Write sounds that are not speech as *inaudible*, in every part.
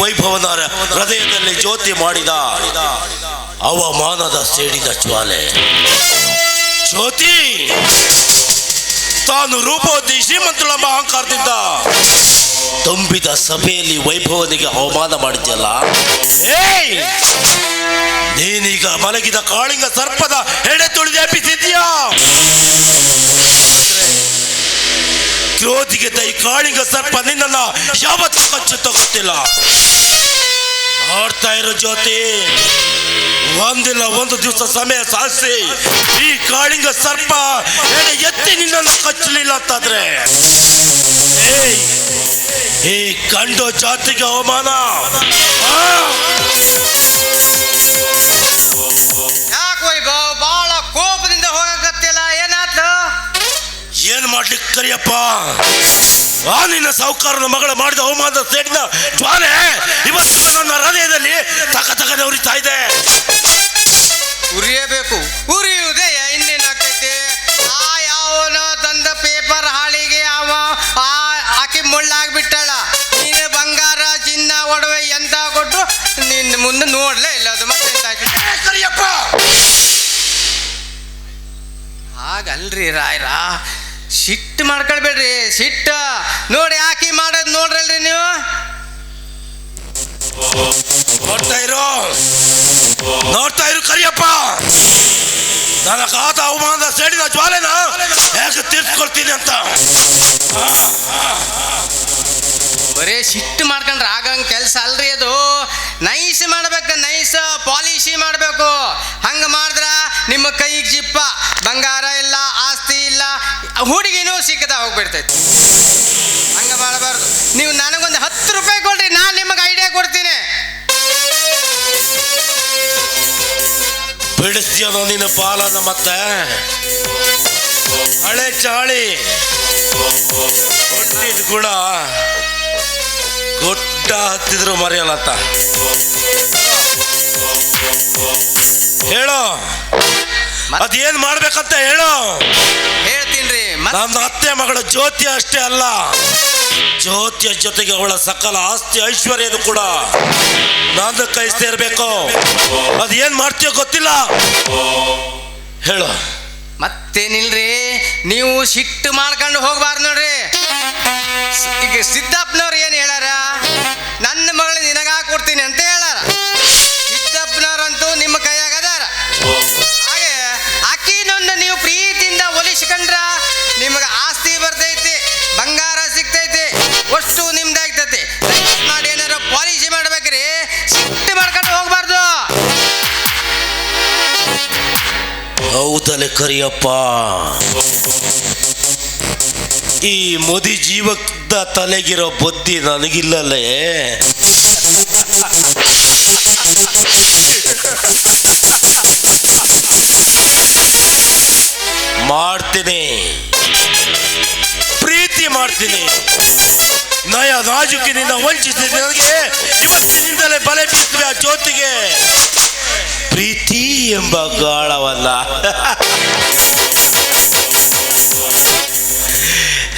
ವೈಭವನ ಹೃದಯದಲ್ಲಿ ಜ್ಯೋತಿ ಮಾಡಿದ ಅವಮಾನದ ಸೇಡಿದ ಜ್ವಾಲೆ. ಜ್ಯೋತಿ, ತಾನು ರೂಪವತಿ ಶ್ರೀಮಂತಳ ಅಹಂಕಾರದಿಂದ ತುಂಬಿದ ಸಭೆಯಲ್ಲಿ ವೈಭವನಿಗೆ ಅವಮಾನ ಮಾಡಿದ್ಯಲ್ಲ? ನೀನೀಗ ಮಲಗಿದ ಕಾಳಿಂಗ ಸರ್ಪದ ಹೆಡೆ ತುಳಿದು ಎಬ್ಬಿಸಿದ್ಯಾ ಕ್ರೋಧಿಗೆ ದೈ ಕಾಳಿಂಗ ಸರ್ಪ ನಿನ್ನಲ್ಲ ಯಾವತ್ತೂ ಕಚ್ಚು ತಗೋತಿಲ್ಲ ಆಡ್ತಾ ಇರೋ ಜ್ಯೋತಿ. ಒಂದಿಲ್ಲ ಒಂದು ದಿವಸ ಸಮಯ ಸಾಧಿಸಿ ಈ ಕಾಳಿಂಗ ಸರ್ಪ ಎತ್ತಿ ನಿನ್ನನ್ನು ಕಚ್ಚಲಿಲ್ಲ ಅಂತಾದ್ರೆ. ಈ ಕಂಡು ಜಾತಿಗೆ ಅವಮಾನ. ಏನ್ ಮಾಡ್ಲಿಕ್ಕೆ ಕರಿಯಪ್ಪ ಆ ನಿನ್ನ ಸಾಹುಕಾರನ ಮಗಳ ಮಾಡಿದ ಅವಮಾನದ ಸೇಡಿದ ಜ್ವಾಲೆ ಇವತ್ತು ನನ್ನ ಹೃದಯದಲ್ಲಿ ತಕ ತಕನೆ ಉರಿತಾ ಇದೆ. ಉರಿಯಬೇಕು. ಉರಿಯುವುದೇ ಇನ್ನೇನಾಗ್ತೈತಿ ಆ ಯಾವನ ತಂದ ಪೇಪರ್ ಹಾಳಿಗೆ ಅವ ಆ ಆಕಿ ಮುಳ್ಳಾಗ್ಬಿಟ್ಟಾಳ. ನೀನು ಬಂಗಾರ ಚಿನ್ನ ಒಡವೆ ಎಂತ ಕೊಟ್ಟು ನಿನ್ನ ಮುಂದೆ ನೋಡ್ಲೇ ಇಲ್ಲ ಅದು ಮತ್ತೆ ಹಾಗಲ್ರಿ ರಾಯ್ರ. ಸಿಟ್ಟು ಮಾಡ್ಕೊಳ್ಬೇಡ್ರಿ ಸಿಟ್ಟ. ನೋಡಿ ಆಕಿ ಮಾಡೋದು ನೋಡ್ರಲ್ರಿ ನೀವು. ನೋಡ್ತಾ ಇರೋ. ನೋಡ್ತಾ ಇರು ಕರಿಯಪ್ಪ. ನನಗಾದ ಅವಮಾನದ ಸೇಡಿದ ಜ್ವಾಲೆನ ಹೇಗೆ ತೀರ್ಸ್ಕೊಳ್ತೀನಿ ಅಂತ. ಬರೀ ಸಿಟ್ಟು ಮಾಡ್ಕೊಂಡ್ರೆ ಆಗಂಗೆ ಕೆಲಸ ಅಲ್ರಿ ಅದು. ನೈಸ್ ಮಾಡ್ಬೇಕು ನೈಸ್ ಪಾಲಿಶಿ ಮಾಡಬೇಕು. ಹಂಗೆ ಮಾಡಿದ್ರ ನಿಮ್ಮ ಕೈಗೆ ಜಿಪ್ಪ ಬಂಗಾರ ಹುಡುಗಿನೂ ಸಿಕ್ಕದ ಹೋಗ್ಬಿಡ್ತೈತಿ. ಹಂಗೆ ಮಾಡಬಾರ್ದು. ನೀವು ನನಗೊಂದು ಹತ್ತು ರೂಪಾಯಿ ಕೊಡ್ರಿ ನಾನು ನಿಮಗೆ ಐಡಿಯಾ ಕೊಡ್ತೀನಿ. ಬಿಡಿಸ್ತೀಯನೋ ನಿನ್ನ ಪಾಲನ ಮತ್ತೆ? ಹಳೆ ಚಾಳಿ. ಕೊಟ್ಟಿದ್ ಕೂಡ ಗೊಟ್ಟ ಹತ್ತಿದ್ರು ಮರೆಯಲ್ಲತ್ತ ಹೇಳೋ. ಅದೇನ್ ಮಾಡ್ಬೇಕಂತ ಹೇಳೋ. ನನ್ನ ಅತ್ತೆ ಮಗಳ ಜ್ಯೋತಿ ಅಷ್ಟೇ ಅಲ್ಲ. ಜ್ಯೋತಿಯ ಜೊತೆಗೆ ಅವಳ ಸಕಲ ಆಸ್ತಿ ಐಶ್ವರ್ಯನು ಕೂಡ ನನ್ನ ಕೈ ಸೇರ್ಬೇಕು. ಅದೇನ್ ಮಾಡ್ತೀಯೋ ಗೊತ್ತಿಲ್ಲ. ಹೇಳು. ಮತ್ತೇನಿಲ್ರಿ ನೀವು ಸಿಟ್ಟು ಮಾಡ್ಕೊಂಡು ಹೋಗ್ಬಾರ್ದು ನೋಡ್ರಿ. ಈಗ ಸಿದ್ದಪ್ಪನವ್ರು ಏನು ಹೇಳಾರ ನನ್ನ ಮಗಳು ನಿನಗಾ ಕೊಡ್ತೀನಿ. ಹೌದಲೆ ಕರಿಯಪ್ಪ. ಈ ಮೋದಿ ಜೀವದ ತಲೆಗಿರೋ ಬುದ್ಧಿ ನನಗಿಲ್ಲಲೇ. ಮಾಡ್ತೀನಿ. ಪ್ರೀತಿ ಮಾಡ್ತೀನಿ. ನಯ ನಾಜುಕಿನಿಂದ ವಂಚಿಸಿದ ನನಗೆ ಇವತ್ತಿನಿಂದಲೇ ಬಲೆ ಬೀಸುವೆ ಆ ಜ್ಯೋತಿಗೆ. ಪ್ರೀತಿ ಎಂಬ ಗಾಳವಲ್ಲ.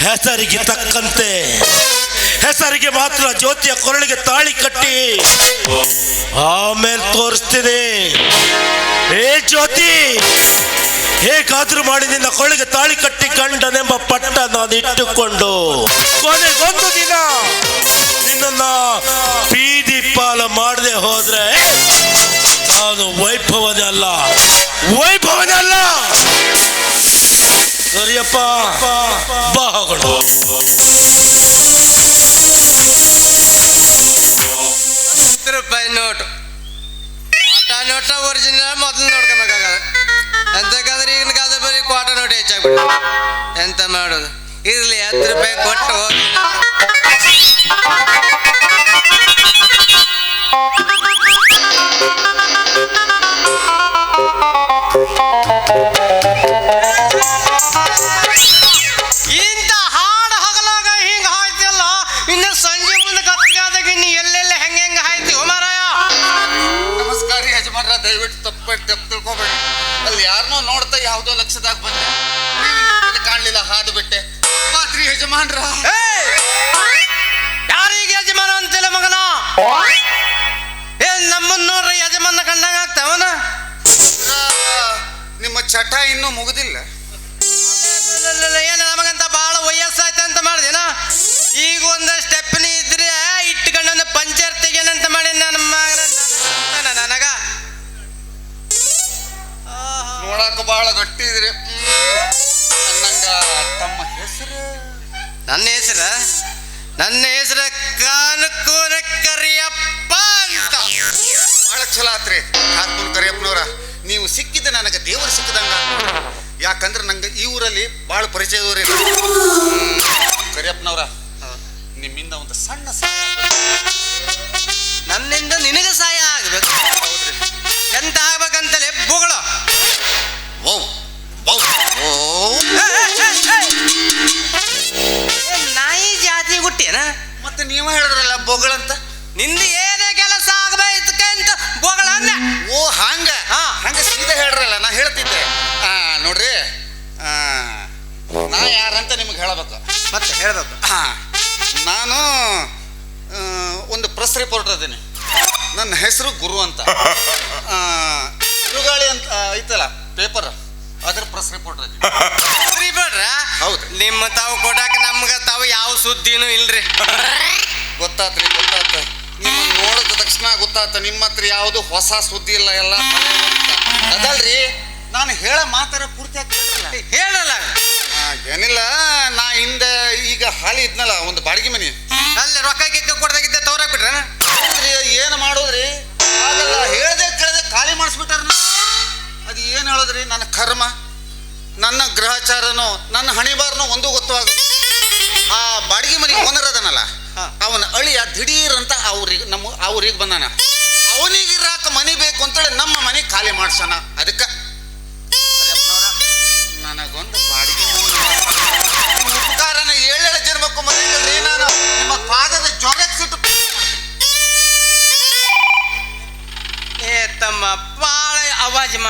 ಹೆಸರಿಗೆ ತಕ್ಕಂತೆ, ಹೆಸರಿಗೆ ಮಾತ್ರ ಜ್ಯೋತಿಯ ಕೊರಳಿಗೆ ತಾಳಿ ಕಟ್ಟಿ, ಆಮೇಲೆ ತೋರಿಸ್ತೀನಿ. ಏ ಜ್ಯೋತಿ, ಹೇಗಾದ್ರೂ ಮಾಡಿ ನಿನ್ನ ಕೊರಳಿಗೆ ತಾಳಿ ಕಟ್ಟಿ ಗಂಡನೆಂಬ ಪಟ್ಟ ನಾನು ಇಟ್ಟುಕೊಂಡು ಕೊನೆಗೊಂದು ದಿನ ನಿನ್ನ ಬೀದಿ ಪಾಲ ಮಾಡದೆ ಹೋದ್ರೆ ನಾನು ವೈಭವನೇ ಅಲ್ಲ ವೈಭವನೇ ಅಲ್ಲ ಸರಿಯಪ್ಪ ಬಾ ಹೋಗೋಣ ಹತ್ತು ರೂಪಾಯಿ ನೋಟು ಕ್ವಾಟ ನೋಟ ಒರಿಜಿನಲ್ ಮೊದಲು ನೋಡ್ಕೊಬೇಕಾಗದ ಎಂತಕ್ಕಾದ್ರೆ ಈಗಿನ ಕಾಲದ ಬರೀ ಕ್ವಾಟ ನೋಟ್ ಹೆಚ್ಚಾಗ್ಬಿಟ್ಟು ಎಂತ ಮಾಡೋದು ಇರ್ಲಿ ಹತ್ತು ರೂಪಾಯಿ ಕೊಟ್ಟು ಹೋಗಿ ಇಂಥ ಹಾಡು ಹಗಲಾಗ ಹಿಂಗ ಹಾಯ್ತಿಯಲ್ಲ? ಇನ್ನು ಸಂಜೆ ಮುಂದೆ ಕತ್ಲಾದಾಗ ಇನ್ನು ಎಲ್ಲೆಲ್ಲ ಹೆಂಗೆ ಹೆಂಗೆ ಹಾಯ್ತಿ? ಮಾರಾಯ! ನಮಸ್ಕಾರ ಯಜಮಾನ್ರ ದಯವಿಟ್ಟು ತಪ್ಪ ತಪ್ಪು ತಿಳ್ಕೊಬೇಡಿ. ಅಲ್ಲಿ ಯಾರನ್ನೋ ನೋಡ್ತಾ ಯಾವುದೋ ಲಕ್ಷದಾಗ ಬಂದೆ. ಕಾಣ್ಲಿಲ್ಲ ಹಾದು ಬಿಟ್ಟೆ. ಪಾತ್ರಿ ಯಜಮಾನ್ರ! ಯಾರಿಗೆ ಯಜಮಾನ ಅಂತ ಚಟ ಇನ್ನೂ ಮುಗುದಿಲ್ಲ. ಏನು ನಮಗಂತ ಭಾಳ ವಯಸ್ಸಾಯ್ತಂತ ಅಂತ ಮಾಡಿದೇನ? ಈಗ ಒಂದು ಸ್ಟೆಪ್ನಿ ಇದ್ರೆ ಇಟ್ಕೊಂಡು ಪಂಚರ್ ತೆಗೆನಂತ ಮಾಡಿ ನನ್ನ ಮಗನ ನನಗ. ಭಾಳ ಬಹಳ ಗಟ್ಟಿ ಇದ್ರಿ. ಅನ್ನಂಗ ತಮ್ಮ ಹೆಸರು? ನನ್ನ ಹೆಸರ? ನನ್ನ ಹೆಸರ ಕಾನಕೋನ ಕರಿಯಪ್ಪ ಅಂತ. ಬಹಳ ಚಲೋ ಆತ್ರಿ. ಯಾಕಂದ್ರೆ ನಂಗೆ ಈ ಊರಲ್ಲಿ ಭಾಳ ಪರಿಚಯದವ್ರಿ ಕರಿಯಪ್ಪನವ್ರ. ನಿಮ್ಮಿಂದ ಒಂದು ಸಣ್ಣ ಸಹಾಯ ನನ್ನಿಂದ ನಿನಗೆ ಸಹಾಯ ಆಗಬೇಕು. ಹೌದ್ರಿ. ಎಂತ ಆಗ್ಬೇಕಂತಲೇ ಬುಗಳು ಓ. ಓ ಓ ನಾಯಿ ಜಾತಿ ಹುಟ್ಟಿಯನ? ಮತ್ತೆ ನೀವು ಹೇಳಿದ್ರಲ್ಲ ಬೊಗಳಂತ ನಿಂದು ಏನೇ ನನ್ನ ಹೆಸರು ಗುರು ಅಂತ. *laughs* ಆ, ಬಿರುಗಾಳಿ ಅಂತ ಆ, ಐತಲ್ಲ ಪೇಪರ್ ಅದ್ರ ಪ್ರೆಸ್ ರಿಪೋರ್ಟರ್ ಅದೇನೆ ಶ್ರೀ ಬಿಡ್ರ ಹೌದು. ನಿಮ್ಮ ತಾವು ಕೊಡಾಕ ನಮ್ಗ ತಾವು ಯಾವ ಸುದ್ದಿನೂ ಇಲ್ರಿ. ಗೊತ್ತಾತ್ರಿ ಗೊತ್ತಾತ. ನಿಮ್ಮ ನೋಡಿದ ತಕ್ಷಣ ಗೊತ್ತಾತ. ನಿಮ್ಮ ಹತ್ರ ಯಾವುದು ಹೊಸ ಸುದ್ದಿ ಇಲ್ಲ ಎಲ್ಲ ಅಂತ. ಅದಲ್ರಿ ನಾನು ಹೇಳ ಮಾತಾರ ಪೂರ್ತಿ ಕೇಳಿರಲ್ಲ ಹೇಳಲ್ಲ. ಏನಿಲ್ಲ ನಾ ಹಿಂದೆ ಈಗ ಹಾಲಿ ಇದ್ನಲ್ಲ ಒಂದು ಬಾಡಿಗೆ ಮನೆ. ಅಲ್ಲಿ ರೊಕ್ಕ ಗಿಕ್ಕ ಕೊಡ್ದಾಗಿದ್ದೆ ಬಿಟ್ರ ಹೌದ್ರಿ ಏನು ಮಾಡೋದ್ರಿ? ಆಗಲ್ಲ ಹೇಳ್ದೆ ಕೇಳದೆ ಖಾಲಿ ಮಾಡಿಸ್ಬಿಟ್ಟಾರ ಅದು ಏನು ಹೇಳೋದ್ರಿ ನನ್ನ ಕರ್ಮ? ನನ್ನ ಗ್ರಹಚಾರನೋ ನನ್ನ ಹಣಿಬಾರನೋ ಒಂದು ಗೊತ್ತಾಗ ಆ ಬಾಡಿಗೆ ಮನೆಗೆ ಓನರ್ ಅದನಲ್ಲ. ಅವನ ಅಳಿಯ ದಿಢೀರ್ ಅಂತ ಅವ್ರಿಗೆ ನಮ್ಮ ಅವ್ರಿಗೆ ಬಂದಾನ. ಅವನಿಗೆ ಇರಾಕ ಮನೆ ಬೇಕು ಅಂತೇಳಿ ನಮ್ಮ ಮನೆ ಖಾಲಿ ಮಾಡ್ಸಾನ ಅದಕ್ಕೆ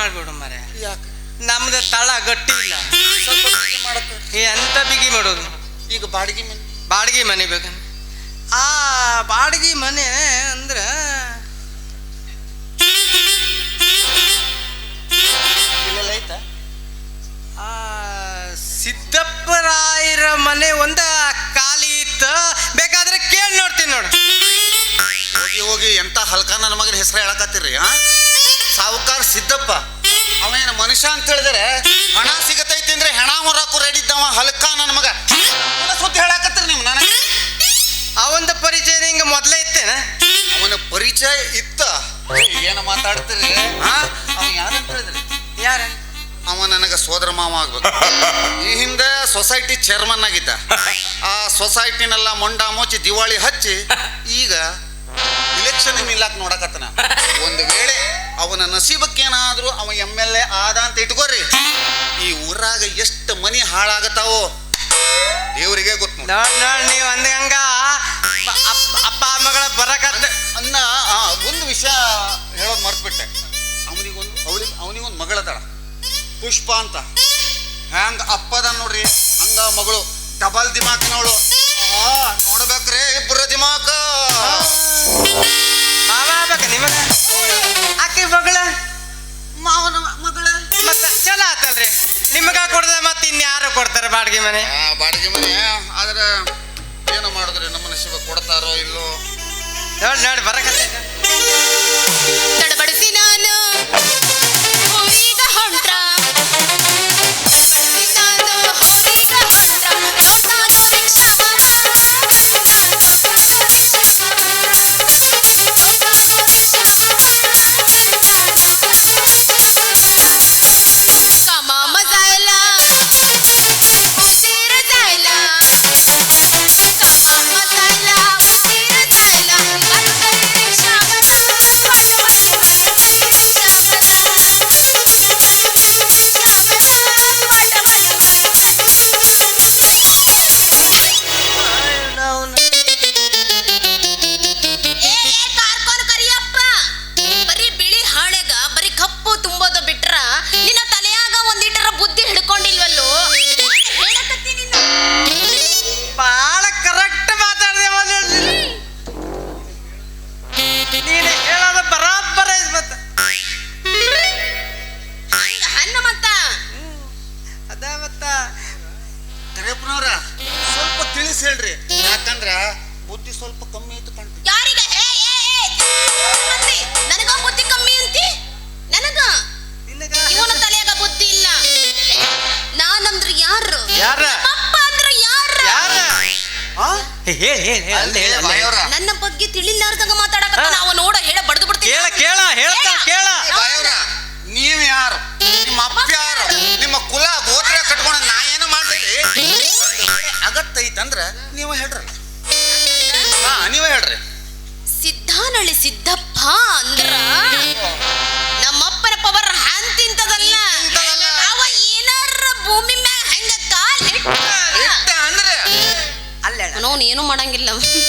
ಮಾಡ್ಬಿಡು ಮರೆ. ಯಾಕೆ? ನಮ್ದು ತಳ ಗಟ್ಟಿ ಇಲ್ಲ. ಸ್ವಲ್ಪ ಬಿಗಿ ಮಾಡಕ್ಕೆ. ಎಂತ ಬಿಗಿ ಮಾಡೋದು. ಈಗ ಬಾಡಿಗೆ ಮನೆ. ಬಾಡಿಗೆ ಮನೆ ಬೇಕು ಆ ಬಾಡಿಗೆ ಮನೆ ಅಂದ್ರ ಇಲ್ಲೆಲ್ಲ ಐತಾ? ಆ ಸಿದ್ದಪ್ಪರಾಯರ ಮನೆ ಒಂದ ಖಾಲಿ ಇತ್ತ. ಬೇಕಾದ್ರೆ ಕೇಳಿ ನೋಡ್ತೀನಿ ನೋಡು. ಹೋಗಿ ಹೋಗಿ ಎಂತ ಹಲ್ಕ ನನ್ನ ಮಗನ ಹೆಸರು ಹೇಳಕತ್ತೀರಿ ಆ? ಸಾವುಕಾರ ಸಿದ್ದಪ್ಪ. ಅವೇನು ಮನುಷ್ಯ ಅಂತ ಹೇಳಿದ್ರೆ ಹಣ ಸಿಗತೈತಿ ಅಂದ್ರೆ ಹೆಣ ಹೊರಕ್ಕೂ ರೆಡಿ ಇದ್ದವ ಹಲ್ಕ ನನ್ನ ಮಗ. ಅವನ ಸುದ್ದಿ ಹೇಳಕತ್ತೀರಿ ನೀವು ನನಗೆ ಅವಂದ ಪರಿಚಯ ಹಿಂಗ ಮೊದಲೇ ಇತ್ತೇನ. ಅವನ ಪರಿಚಯ ಇತ್ತ. ಏನು ಮಾತಾಡ್ತೀರಿ? ಆ? ಅವ ಯಾರಂತ ಹೇಳಿದ್ರಿ? ಯಾರ? ಅವ ನನಗೆ ಸೋದರ ಮಾವ ಆಗ್ಬೇಕು. ಈ ಹಿಂದೆ ಸೊಸೈಟಿ ಚೇರ್ಮನ್ ಆಗಿದ್ದ. ಆ ಸೊಸೈಟಿನೆಲ್ಲ ಮೊಂಡ ಮೋಚಿ ದಿವಾಳಿ ಹಚ್ಚಿ ಈಗ ಇಲೆಕ್ಷನ್ ನಿಲ್ಲಕ್ ನೋಡಕತ್ತನ ಒಂದು ವೇಳೆ ಅವನ ನಸೀಬಕ್ಕೇನಾದ್ರೂ ಅವ ಎಂ ಎಲ್ ಎ ಆದ ಅಂತ ಇಟ್ಕೋರಿ ಈ ಊರಾಗ ಎಷ್ಟು ಮನಿ ಹಾಳಾಗತ್ತಾವೋ? ದೇವರಿಗೆ ಗೊತ್ತು ನೋಡಿ. ನೋಡ್ ನೋಡ್ ನೀವು ಅಂದಂಗ ಅಪ್ಪ- ಅಪ್ಪ ಮಗಳ ಬರಕತ್ತ ಅನ್ನ ಆ, ಒಂದು ವಿಷಯ ಹೇಳೋದು ಮರ್ತ್ಬಿಟ್ಟೆ. ಅವನಿಗೊಂದು ಅವಳಿಗೆ ಅವನಿಗೊಂದು ತಡ ಪುಷ್ಪ ಅಂತ. ಹ್ಯಾಂಗ ಅಪ್ಪದ ನೋಡ್ರಿ? ಹಂಗ ಮಗಳು. ಡಬಲ್ ದಿಮಾಕಿನವಳು. ಬಾಡಿಗೆ ಮನೆ? ಆ, ಬಾಡಿಗೆ ಮನೆ. ಆದ್ರೆ ಏನು ಮಾಡಿದ್ರಿ? ನಮ್ಮ ನಶೀಬ ಕೊಡ್ತಾರೋ ಇಲ್ಲೋ? ನೋಡಿ ನೋಡಿ ತಡಬಡಿಸಿ ನಾನು. ಹೇಳಿ ಹೇಳಿ ಅಲ್ಲಿ ಹೇಳ ಬಾಯವ್ರ. ನನ್ನ ಬಗ್ಗೆ ತಿಳಿಲಾರ್ದಂಗ ಮಾತಾಡಕತ್ತಾನ ನಾವು ನೋಡ ಹೇಳ ಬಡದು ಬಿಡ್ತೀನಿ. ಕೇಳ ಕೇಳ ಹೇಳ್ತಾ ಕೇಳ. ಬಾಯವ್ರ ನೀವ್ ಯಾರು? ನಿಮ್ಮ ಅಪ್ಪ ಯಾರು? ನಿಮ್ಮ ಕುಲ ಗೋತ್ರ ಕಟ್ಕೊಂಡು ನಾ ಏನು ಮಾಡ್ಲಿ? ಅಗತ್ಯ ಐತಂದ್ರ ನೀವು ಹೇಳ್ರಿ. ಹಾ ನೀವೇ ಹೇಳ್ರಿ. ಸಿದ್ಧಾನಳ್ಳಿ ಸಿದ್ದಪ್ಪ ಅಂದ್ರ love. *laughs*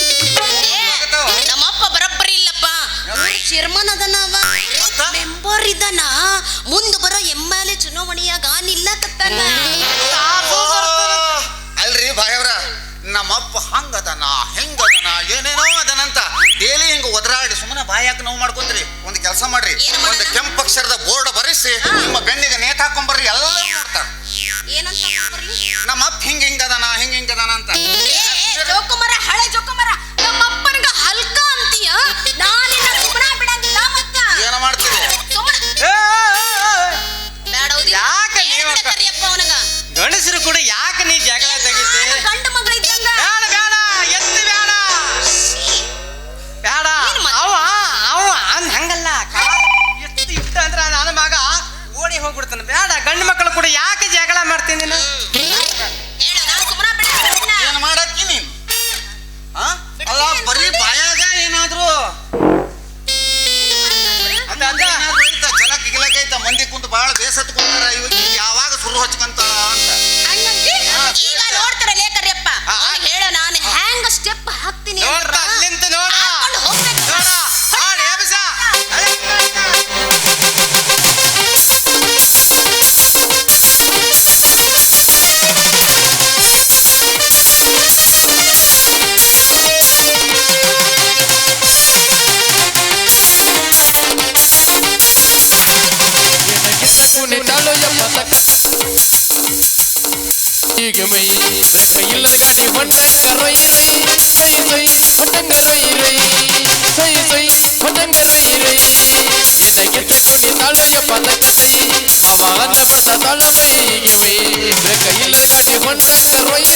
கையில் அடி கொண்டாங்க ரொய்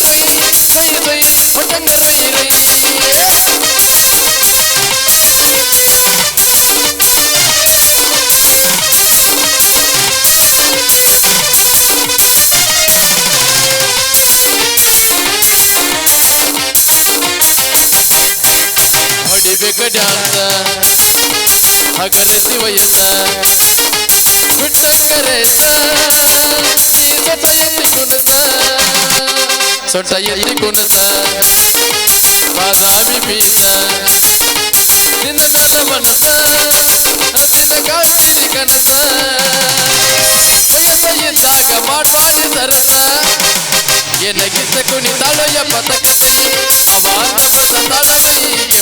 ரொய் மகனே சிவையண்ண விண்ணங்கரேச சொட்டையை குனிந்த சொட்டையை குனிந்த ಬಾದಾಮಿ ಬೀಸ ನಿನ್ನ ನನ್ನ ಮನಸ ನಿನ್ನ ಕಾಸಿನ ಕನಸ ವಯಸ್ಸೆಯಿಂದಾಗ ಮಾಡ್ಬಾಡಿ ತರಸ ಎನಗಿಸ ಕುಣಿತಾಳಯ್ಯ ಪತಕಸಿ ಅವಾನ ಬಂದ ತಾಳವಿ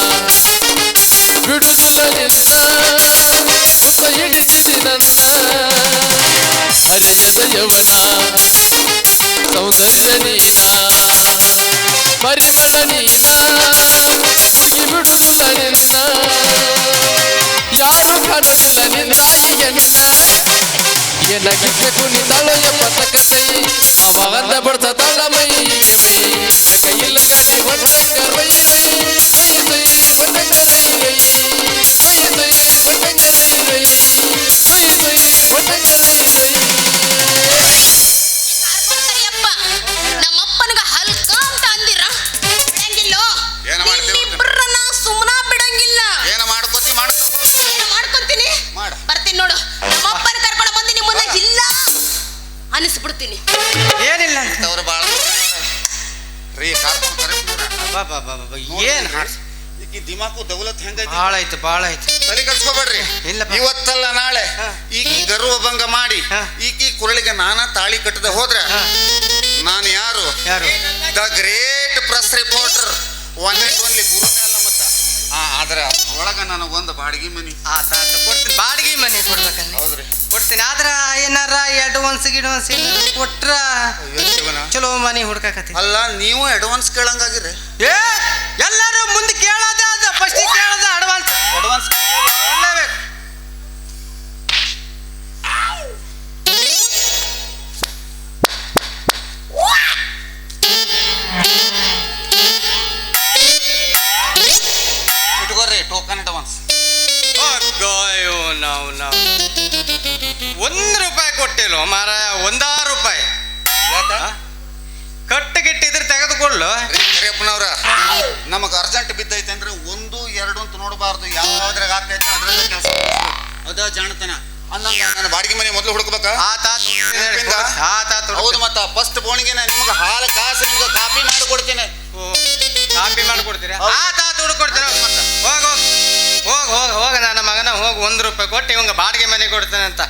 ಬಿಡುವುದರಿಂದ ಕಸ ಹಿಡಿದಿದಿನಂತ ಹರೆಯದ ಯೌವನ ಸೌಂದರ್ಯದ ನೀನ ಪರಿಮಳ ನೀನ ಈ ಬಿಡುವುದಿಲ್ಲ ನಿನ್ನ ಯಾರು ಕನಸಿಲ್ಲ ನಿನ್ನಾಯಿಗೆ ನಿನ್ನ எனக்கிட்ட குனி தலைய பத்த கை அவந்த படுத்த தலைமை கையில் காட்டி வந்த கருவை வந்தங்கரை வந்தங்கரை வந்தங்கரை ಏನ್ ಹಾಡ್ಸ್ ಈಕಿ ದಿಮಾಕು ದೌಲತ್ ಹೆಂಗೈತಿ? ಭಾಳ ಐತೆ ಭಾಳ ಐತೆ ತಲೆ ಕಟ್ಸ್ಕೊಬೇಡ್ರಿ ಇಲ್ಲಪ್ಪ. ಇವತ್ತಲ್ಲ ನಾಳೆ ಹಾ. ಈಕಿ ಗರ್ವಭಂಗ ಮಾಡಿ ಹಾ. ಈಕಿ ಕುರಳಿಗೆ ನಾನಾ ತಾಳಿ ಕಟ್ಟದೆ ಹೋದ್ರೆ ಹಾ. ನಾನು ಯಾರು? ಯಾರು? The great press reporter one night only ಅಲ್ಲ ಮತ್ತ ಆ ಆದ್ರೆ ಒಳಗ ನನಗೊಂದು ಒಂದು ಬಾಡಿಗೆ ಮನಿ. ಆತ ಆತ ಕೊಡ್ತೀನಿ. ಬಾಡಿಗೆ ಮನಿ ಕೊಡ್ಬೇಕಲ್ಲಿ ಹೌದ್ರಿ. ಕೊಡ್ತೀನಿ. ಆದ್ರ ಅಡ್ವಾನ್ಸ್ ಗಿಡ್ವಾನ್ಸ್ ಕೊಟ್ರ? ಚಲೋ ಮನಿ ಹುಡ್ಕಾಕತ್ತಿ. ಅಲ್ಲ ನೀವು ಅಡ್ವಾನ್ಸ್ ಕೇಳಂಗಾಗಿರಿ ಏ ಎಲ್ಲರೂ ಮುಂದೆ ಕೇಳದ ಅದ. ಫಸ್ಟ್ ಕೇಳದ ಅಡ್ವಾನ್ಸ್ ಅಡ್ವಾನ್ಸ್ ಕೊಡ್ಲೇಬೇಕು ಇಟ್ಕೋರಿ ಟೋಕನ್ ಅಡ್ವಾನ್ಸ್ ನಾವು ನಾವು. ಒಂದು ರೂಪಾಯಿ ಕೊಟ್ಟಿಲ್ಲ ಮಾರ ಒಂದಾ ರೂಪಾಯಿ. ಕಟ್ಟು ಕಟ್ಟಗಿಟ್ಟಿದ್ರೆ ತೆಗೆದುಕೊಳ್ಳು. ಕರಿಯಪ್ಪನವ್ರ ನಮಗೆ ಅರ್ಜೆಂಟ್ ಬಿದ್ದೈತೆ ಅಂದ್ರೆ ಒಂದು ಎರಡು ಅಂತ ನೋಡಬಾರ್ದು. ಯಾವ್ದ್ರಾಗ ಆಗ್ತೈತೆ ಅದ್ರಾಗ ಕೆಲಸ ಅದ ಜಾಣತನ. ಅಂದಂಗ ನಾನು ಬಾಡಿಗೆ ಮನೆ ಮೊದಲು ಹುಡುಕ್ಬೇಕಾ? ಆ ತಾತ ಹೌದು ಮತ್ತ ಫಸ್ಟ್ ಬೋಣಿಗೆ ನಿಮ್ಗೆ ಹಾಲು ಕಾಸು ನಿಮ್ಗೆ ಕಾಪಿ ಮಾಡಿ ಕೊಡ್ತೀನಿ. ಕಾಪಿ ಮಾಡ್ಕೊಡ್ತೀರಾ ಆ ಆತ ಆತ ಹೋಗ ಹೋಗ ಹೋಗ್ ಹೋಗ್ ನನ್ನ ಮಗನ ಹೋಗಿ ಒಂದು ರೂಪಾಯಿ ಕೊಟ್ಟು ಇವಂಗ ಬಾಡಿಗೆ ಮನೆ ಕೊಡ್ತೇನೆ ಅಂತ.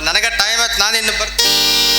ನನಗೆ ಟೈಮ್ ಆಯ್ತು ನಾನು ಇನ್ನು ಬರ್ತೀನಿ.